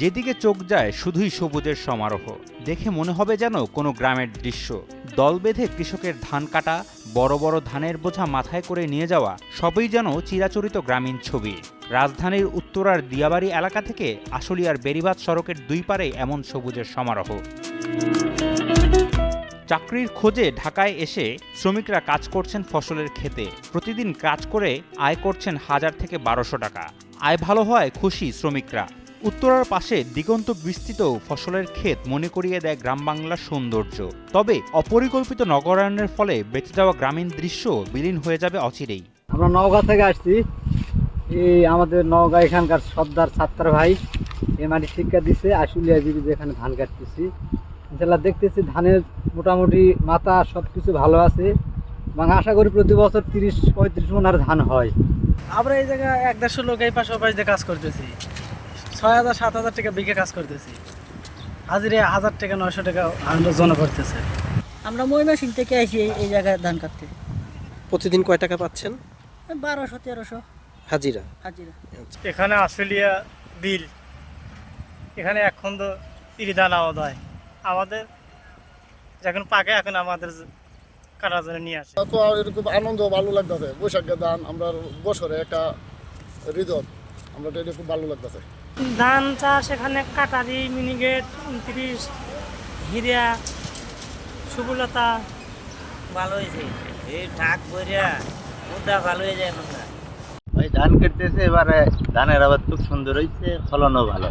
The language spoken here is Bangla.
যেদিকে চোখ যায়, শুধুই সবুজের সমারোহ। দেখে মনে হবে যেন কোনো গ্রামের দৃশ্য। দল বেঁধে কৃষকের ধান কাটা, বড় বড় ধানের বোঝা মাথায় করে নিয়ে যাওয়া, সবই যেন চিরাচরিত গ্রামীণ ছবি। রাজধানীর উত্তরার দিয়াবাড়ি এলাকা থেকে আশুলিয়ার বেরিবাদ সড়কের দুই পারে এমন সবুজের সমারোহ। চাকরির খোঁজে ঢাকায় এসে শ্রমিকরা কাজ করছেন ফসলের ক্ষেতে প্রতিদিন কাজ করে আয় করছেন হাজার থেকে বারোশো টাকা। আয় ভালো হয় খুশি শ্রমিকরা। উত্তরার পাশে দিগন্ত বিস্তৃত ফসলের ক্ষেত মনে করিয়ে দেয় গ্রাম বাংলার সৌন্দর্য। তবে অপরিকল্পিত নগরায়নের ফলে বেঁচে যাওয়া গ্রামীণ দৃশ্য বিলীন হয়ে যাবে অচিরেই। আমরা নওগাঁ থেকে আসছি। এই আমাদের নওগাঁ এখানকার সর্দার ছাত্র ভাই এ মাটি শিক্ষা দিচ্ছে আশুলিয়া জিবি যেখানে ধান কাটতেছি। ইনশাল্লাহ দেখতেছি ধানের মোটামুটি মাথা সব কিছু ভালো আছে। এবং আশা করি প্রতি বছর তিরিশ পঁয়ত্রিশ মন আর ধান হয়। আমরা এই জায়গায় এক দেড়শো লোক এই পাশে কাজ করতেছি। ছয় হাজার সাত হাজার টাকা বিঘে কাজ করতেছি। হাজিরে হাজার টাকা নয়শো টাকা আমরা জন করতেছে। আমরা ময়মনসিং থেকে আসি এই- জায়গায় ধান কাটতে। প্রতিদিন কয় টাকা পাচ্ছেন? বারোশো তেরোশো। হাজিরা? হাজিরা। এখানে আশুলিয়া বিল। এখানে এখন তো তিরি ধান আবাদ হয় আমাদের যখন পাকে এখন আমাদের কাটার জন্য নিয়ে আসে। তো এরকম আনন্দ ভালো লাগতেছে। বৈশাখের দান আমরা বছরে একটা হৃদয় আমরা এটা খুব ভালো লাগতেছে। ধান চাষ এখানে কাটারি মিনিগেট উনত্রিশ হিরিয়া সুবলতা। ভালো হয়েছে। এই ঢাক ভরিয়া মুদ্রা ভালো হয়ে যায় মুদ্রা। ওই ধান কেটেছে এবারে ধানের আবার খুব সুন্দর হয়েছে ফলনও ভালো।